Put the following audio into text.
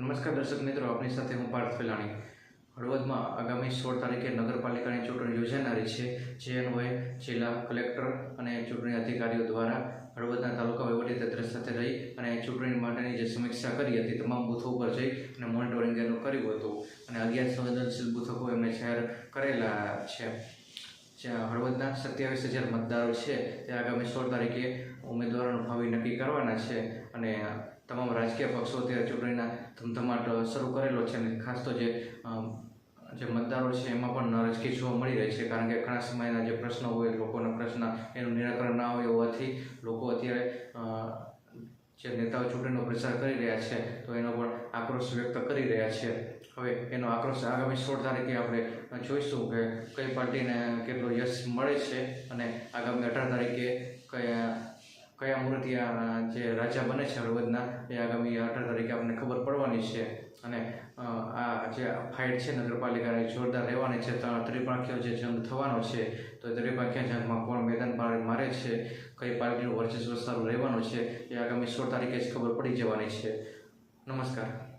નમસ્કાર દર્શક મિત્રો, આપની સાથે હું પાર્થ ફેલાણી. હળવદમાં આગામી સોળ તારીખે નગરપાલિકાની ચૂંટણી યોજાનારી છે. જે અન્વયે જિલ્લા કલેક્ટર અને ચૂંટણી અધિકારીઓ દ્વારા હળવદના તાલુકા વહીવટીતંત્ર સાથે રહી અને ચૂંટણી માટેની જે સમીક્ષા કરી હતી, તમામ બૂથો ઉપર જઈ અને મોનિટરિંગ એનું કર્યું હતું. અને અગિયાર સંવેદનશીલ બૂથકો એમણે જાહેર કરેલા છે. જ્યાં હળવદના સત્યાવીસ હજાર મતદારો છે તે આગામી સોળ તારીખે ઉમેદવારોનું કરવાના છે અને તમામ રાજકીય પક્ષો અત્યારે ચૂંટણીના ધમધમાટ શરૂ કરેલો છે અને ખાસ તો જે જે મતદારો છે એમાં પણ નારાજગી જોવા મળી રહી છે કારણ કે ઘણા સમયના જે પ્રશ્નો હોય, લોકોના પ્રશ્ન એનું નિરાકરણ ના હોય હોવાથી લોકો અત્યારે જે નેતાઓ ચૂંટણીનો પ્રચાર કરી રહ્યા છે તો એનો પણ આક્રોશ વ્યક્ત કરી રહ્યા છે. હવે એનો આક્રોશ આગામી સોળ તારીખે આપણે જોઈશું કે કઈ પાર્ટીને કેટલો યશ મળે છે અને આગામી અઢાર તારીખે કયા કયા મુહૂર્તે જે રાજા બને છે હળવદના એ આગામી અઢાર તારીખે આપણને ખબર પડવાની છે. અને આ જે ફાઇટ છે નગરપાલિકાની જોરદાર રહેવાની છે. ત્રણ ત્રિપાંખીયો જે જંગ થવાનો છે, તો ત્રિપાંખીયા જંગમાં કોણ મેદાન પાર મારે છે, કઈ પાર્ટીનું વર્ચસ્વ સારું રહેવાનું છે, એ આગામી સોળ તારીખે જ ખબર પડી જવાની છે. નમસ્કાર.